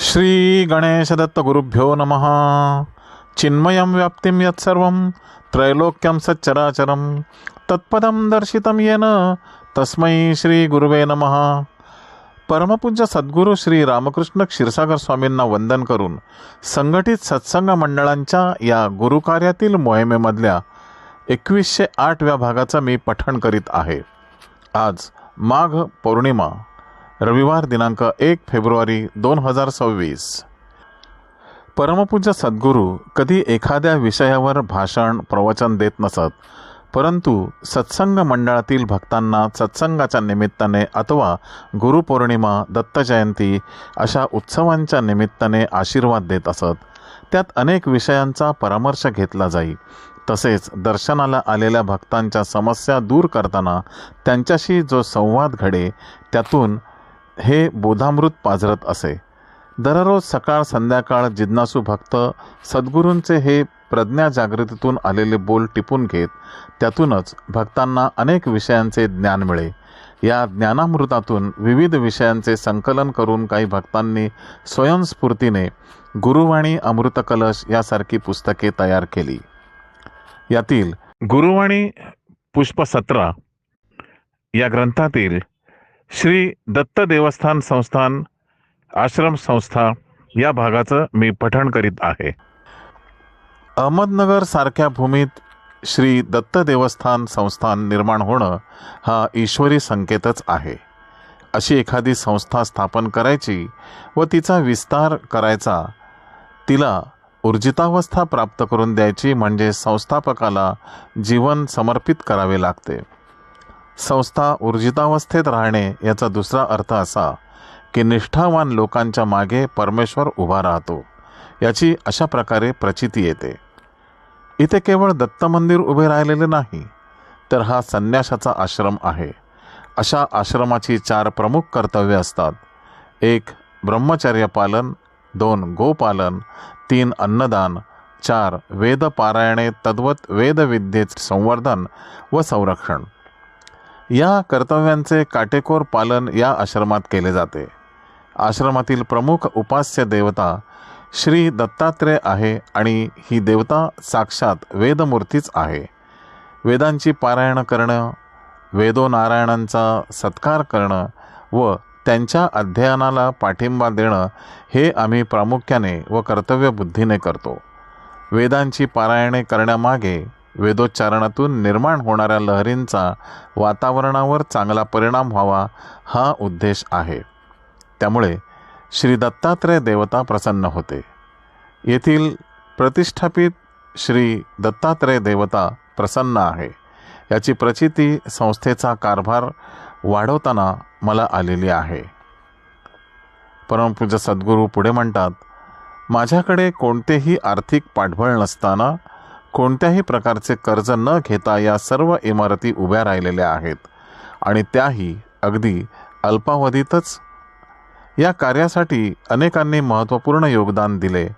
श्री गणेशदत्त गुरुभ्यो नमः। चिन्मयं व्याप्तिं यत्सर्वं त्रैलोक्यं सच्चराचरं। तत्पदं दर्शितं येन तस्मै श्री गुरुवे नमः। परमपूज्य सद्गुरू श्री रामकृष्ण क्षीरसागर स्वामींना वंदन करून संघटित सत्संग मंडळांच्या या गुरुकार्यातील मोहिमेमधल्या एकवीसशे आठव्या भागाचं मी पठण करीत आहे. आज माघ पौर्णिमा रविवार दिनांक एक फेब्रुवारी दोन हजार सव्वीस. परमपूज्य सद्गुरू कधी एखाद्या विषयावर भाषण प्रवचन देत नसत परंतु सत्संग मंडळातील भक्तांना सत्संगाच्या निमित्ताने अथवा गुरुपौर्णिमा दत्तजयंती अशा उत्सवांच्या निमित्ताने आशीर्वाद देत असत. त्यात अनेक विषयांचा परामर्श घेतला जाई. तसेच दर्शनाला आलेल्या भक्तांच्या समस्या दूर करताना त्यांच्याशी जो संवाद घडे त्यातून हे बोधामृत पाजरत असे. दररोज सकाळ संध्याकाळ जिज्ञासू भक्त सद्गुरूंचे हे प्रज्ञा जागृतीतून आलेले बोल टिपून घेत त्यातूनच भक्तांना अनेक विषयांचे ज्ञान मिळे. या ज्ञानामृतातून विविध विषयांचे संकलन करून काही भक्तांनी स्वयंस्फूर्तीने गुरुवाणी अमृतकलश यासारखी पुस्तके तयार केली. यातील गुरुवाणी पुष्प सतरा या ग्रंथातील श्री दत्त देवस्थान संस्थान आश्रम संस्था या भागाचं मी पठण करीत आहे. अहमदनगर सारख्या भूमीत श्री दत्त देवस्थान संस्थान निर्माण होणं हा ईश्वरी संकेतच आहे. अशी एखादी संस्था स्थापन करायची व तिचा विस्तार करायचा तिला ऊर्जितावस्था प्राप्त करून द्यायची म्हणजे संस्थापकाला जीवन समर्पित करावे लागते. संस्था ऊर्जितावस्थेत राहणे याचा दुसरा अर्थ असा की निष्ठावान लोकांच्या मागे परमेश्वर उभा राहतो. याची अशा प्रकारे प्रचिती येते. इथे केवळ दत्त मंदिर उभे राहिलेले नाही तर हा संन्यासाचा आश्रम आहे. अशा आश्रमाची चार प्रमुख कर्तव्ये असतात. एक ब्रह्मचर्य पालन दोन गोपालन तीन अन्नदान चार वेदपारायणे तद्वत वेदविद्येचे संवर्धन व संरक्षण. या कर्तव्यांचे काटेकोर पालन या आश्रमात केले जाते. आश्रमातील प्रमुख उपास्य देवता श्री दत्तात्रेय आहे आणि ही देवता साक्षात वेदमूर्तीच आहे. वेदांची पारायण करणं वेदोनारायणांचा सत्कार करणं व त्यांच्या अध्ययनाला पाठिंबा देणं हे आम्ही प्रामुख्याने व कर्तव्यबुद्धीने करतो. वेदांची पारायणे करण्यामागे वेदोच्चारणातून निर्माण होणाऱ्या लहरींचा वातावरणावर चांगला परिणाम व्हावा हा उद्देश आहे. त्यामुळे श्री दत्तात्रय देवता प्रसन्न होते. येथील प्रतिष्ठापित श्री दत्तात्रय देवता प्रसन्न आहे. याची प्रचिती संस्थेचा कारभार वाढवताना मला आलेली आहे. परमपूज्य सद्गुरू पुढे म्हणतात माझ्याकडे कोणतेही आर्थिक पाठबळ नसताना कोणत्याही प्रकारचे कर्ज न घेता या सर्व इमारती उभ्या राहिलेल्या आहेत. आणि त्याही अगदी अल्पावधीतच. या कार्यासाठी अनेकांनी महत्त्वपूर्ण योगदान दिले.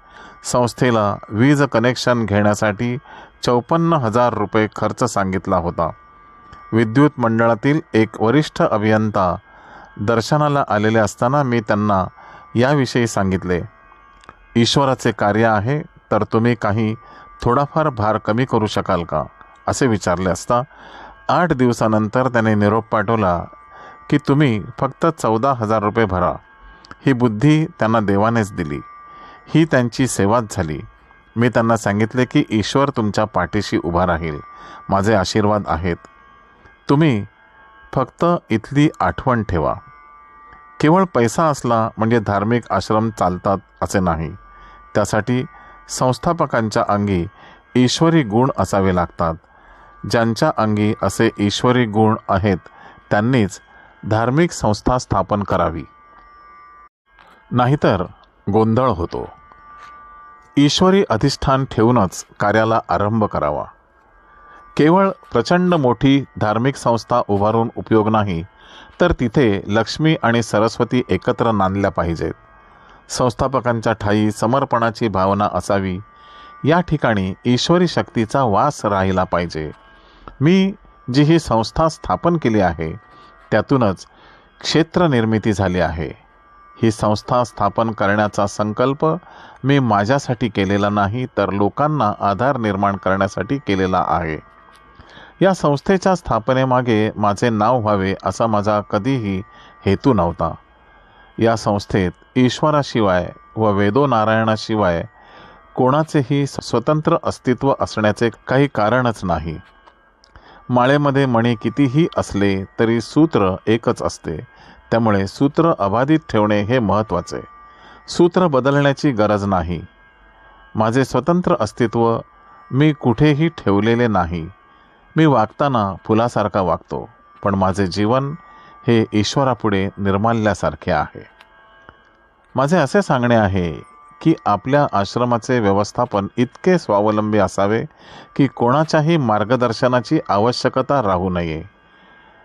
संस्थेला वीज कनेक्शन घेण्यासाठी चौपन्न हजार रुपये खर्च सांगितला होता. विद्युत मंडळातील एक वरिष्ठ अभियंता दर्शनाला आलेले असताना मी त्यांना याविषयी सांगितले. ईश्वराचे कार्य आहे तर तुम्ही काही थोडाफार भार कमी करू शकाल का? असे विचारले असता आठ दिवसानंतर त्याने निरोप पाठवला की तुम्ही फक्त चौदा हजार रुपये भरा. ही बुद्धी त्यांना देवानेच दिली. ही त्यांची सेवाच झाली. मी त्यांना सांगितले की ईश्वर तुमच्या पाठीशी उभा राहील. माझे आशीर्वाद आहेत. तुम्ही फक्त इथली आठवण ठेवा. केवळ पैसा असला म्हणजे धार्मिक आश्रम चालतात असे नाही. त्यासाठी संस्थापकांच्या अंगी ईश्वरी गुण असावे लागतात. ज्यांच्या अंगी असे ईश्वरी गुण आहेत त्यांनीच धार्मिक संस्था स्थापन करावी. नाहीतर गोंधळ होतो. ईश्वरी अधिष्ठान ठेवूनच कार्याला आरंभ करावा. केवळ प्रचंड मोठी धार्मिक संस्था उभारून उपयोग नाही तर तिथे लक्ष्मी आणि सरस्वती एकत्र नांदल्या पाहिजेत. संस्थापकांच्या ठाई समर्पणाची भावना असावी. या ठिकाणी ईश्वरी शक्तीचा वास राहिला पाहिजे. मी जी ही संस्था स्थापन केली आहे त्यातूनच क्षेत्र निर्मिती झाली आहे. ही संस्था स्थापन करण्याचा संकल्प मी माझ्यासाठी केलेला नाही तर लोकांना आधार निर्माण करण्यासाठी केलेला आहे. या संस्थेच्या स्थापनेमागे माझे नाव व्हावे असा माझा कधीही हेतू नव्हता. या संस्थेत ईश्वराशिवाय व वेदोनारायणाशिवाय कोणाचेही स्वतंत्र अस्तित्व असण्याचे काही कारणच नाही. माळेमध्ये मणी कितीही असले तरी सूत्र एकच असते. त्यामुळे सूत्र अबाधित ठेवणे हे महत्त्वाचे. सूत्र बदलण्याची गरज नाही. माझे स्वतंत्र अस्तित्व मी कुठेही ठेवलेले नाही. मी वागताना फुलासारखा वागतो पण माझे जीवन हे ईश्वरापुढे निर्माल्यासारखे आहे. माझे असे सांगणे आहे की आपल्या आश्रमाचे व्यवस्थापन इतके स्वावलंबी असावे की कोणाच्याही मार्गदर्शनाची आवश्यकता राहू नये.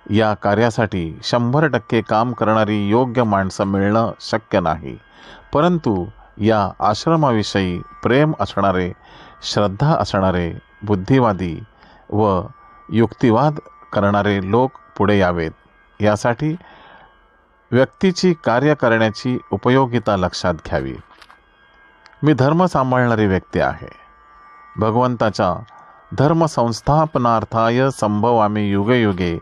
या कार्यासाठी शंभर टक्के काम करणारी योग्य माणसं मिळणं शक्य नाही. परंतु या आश्रमाविषयी प्रेम असणारे श्रद्धा असणारे बुद्धिवादी व युक्तिवाद करणारे लोक पुढे यावेत. यासाठी व्यक्तीची कार्य करण्याची उपयोगिता लक्षात घ्यावी. मी धर्म सांभाळणारी व्यक्ती आहे. भगवंताच्या धर्मसंस्थापनार्थाय संभव युगे युगे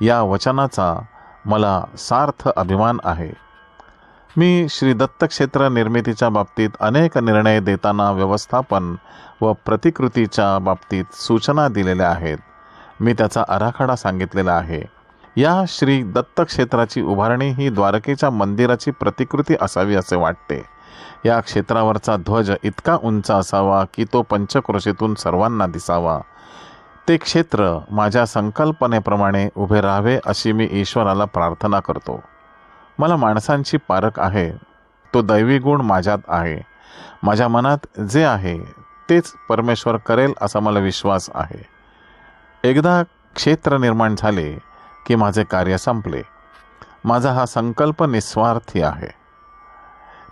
या वचनाचा मला सार्थ अभिमान आहे. मी श्री दत्तक्षेत्र निर्मितीच्या बाबतीत अनेक निर्णय देताना व्यवस्थापन व प्रतिकृतीच्या बाबतीत सूचना दिलेल्या आहेत. मी त्याचा आराखडा सांगितलेला आहे. या श्री दत्तक्षेत्राची उभारणी ही द्वारकेच्या मंदिराची प्रतिकृती असावी असे वाटते. या क्षेत्रावरचा ध्वज इतका उंच असावा की तो पंचक्रोशीतून सर्वांना दिसावा. ते क्षेत्र माझ्या संकल्पनेप्रमाणे उभे राहावे अशी मी ईश्वराला प्रार्थना करतो. मला माणसांची पारख आहे. तो दैवी गुण माझ्यात आहे. माझ्या मनात जे आहे तेच परमेश्वर करेल असा मला विश्वास आहे. एकदा क्षेत्र निर्माण झाले की माझे कार्य संपले. माझा हा संकल्प निस्वार्थी आहे.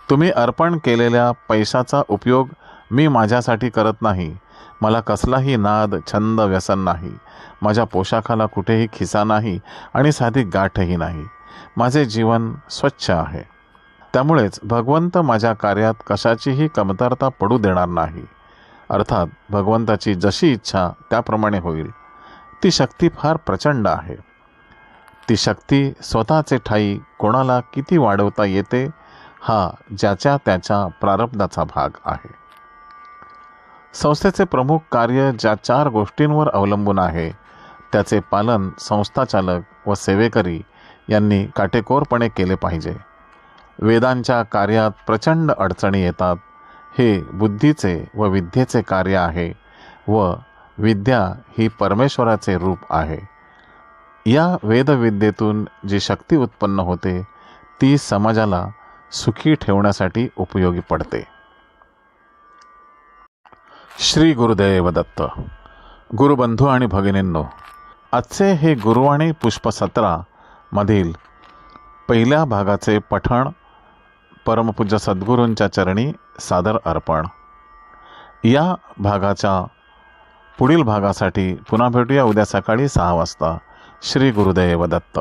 तुम्ही अर्पण केलेल्या पैशाचा उपयोग मी माझ्यासाठी करत नाही. मला कसलाही नाद छंद व्यसन नाही. माझ्या पोशाखाला कुठेही खिसा नाही आणि साधी गाठही नाही. माझे जीवन स्वच्छ आहे. त्यामुळेच भगवंत माझ्या कार्यात कशाचीही कमतरता पडू देणार नाही. अर्थात भगवंताची जशी इच्छा त्याप्रमाणे होईल. ती शक्ती फार प्रचंड आहे. ती शक्ती स्वतःचे ठाई कोणाला किती वाढवता येते हा ज्याच्या त्याच्या प्रारब्धाचा भाग आहे. संस्थेचे प्रमुख कार्य ज्या चार गोष्टींवर अवलंबून आहे त्याचे पालन संस्थाचालक व सेवेकरी यांनी काटेकोरपणे केले पाहिजे. वेदांच्या कार्यात प्रचंड अडचणी येतात हे बुद्धीचे व विद्येचे कार्य आहे व विद्या ही परमेश्वराचे रूप आहे. या वेदविद्येतून जी शक्ती उत्पन्न होते ती समाजाला सुखी ठेवण्यासाठी उपयोगी पडते. श्री गुरुदेव दत्त. गुरुबंधू आणि भगिनींनो आजचे हे गुरुवाणी पुष्प सतरा मधील पहिल्या भागाचे पठण परमपूज्य सद्गुरूंच्या चरणी सादर अर्पण. या भागाच्या पुढील भागासाठी पुन्हा भेटूया उद्या सकाळी सहा वाजता. श्री गुरुदेव दत्त.